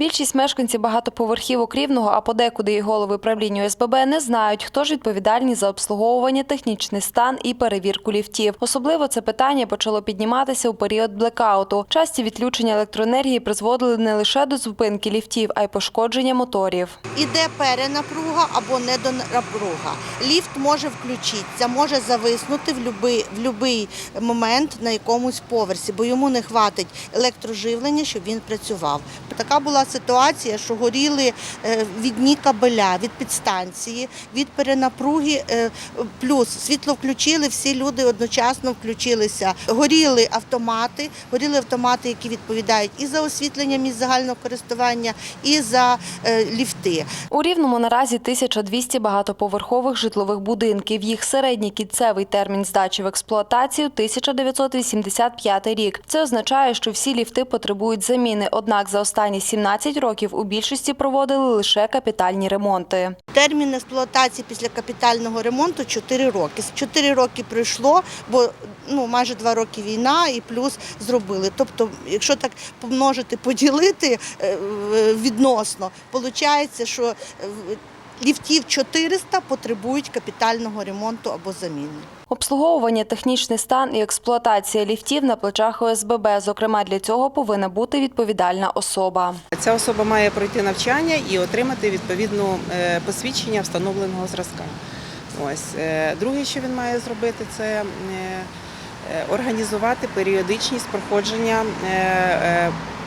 Більшість мешканців багатоповерхівок Рівного, а подекуди і голови правління ОСББ не знають, хто ж відповідальний за обслуговування, технічний стан і перевірку ліфтів. Особливо це питання почало підніматися у період блекауту. Часті відключення електроенергії призводили не лише до зупинки ліфтів, а й пошкодження моторів. Іде перенапруга або недонапруга. Ліфт може включитися, може зависнути в будь-який момент на якомусь поверсі, бо йому не хватить електроживлення, щоб він працював. Така була ситуація, що горіли е, відні кабеля від підстанції, від перенапруги, е, плюс світло включили, всі люди одночасно включилися. Горіли автомати, горіли автомати, які відповідають і за освітлення місць загального користування, і за е, ліфти. У Рівному наразі 1200 багатоповерхових житлових будинків. Їх середній кінцевий термін здачі в експлуатацію 1985 рік. Це означає, що всі ліфти потребують заміни. Однак за останні 17 років у більшості проводили лише капітальні ремонти. Термін експлуатації після капітального ремонту 4 роки. 4 роки пройшло, бо ну майже 2 роки війна і плюс зробили. Тобто, якщо так помножити, поділити е, відносно, виходить, що е, ліфтів 400 потребують капітального ремонту або заміни. Обслуговування, технічний стан і експлуатація ліфтів на плечах ОСББ. Зокрема, для цього повинна бути відповідальна особа. Ця особа має пройти навчання і отримати відповідну е, посвідчення встановленого зразка. Ось Е, друге, що він має зробити, це е, е, організувати періодичність проходження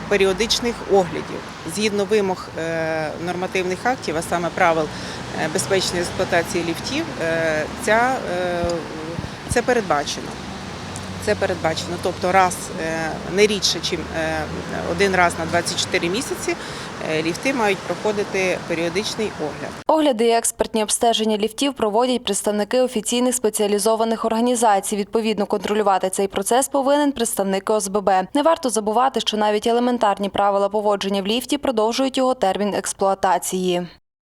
періодичних оглядів згідно вимог е, нормативних актів, а саме правил е, безпечної експлуатації ліфтів. е, Ця, це передбачено. Це передбачено, тобто раз е, не рідше, ніж один раз на 24 місяці е, ліфти мають проходити періодичний огляд. Огляди і експертні обстеження ліфтів проводять представники офіційних спеціалізованих організацій. Відповідно, контролювати цей процес повинен представник ОСББ. Не варто забувати, що навіть елементарні правила поводження в ліфті продовжують його термін експлуатації.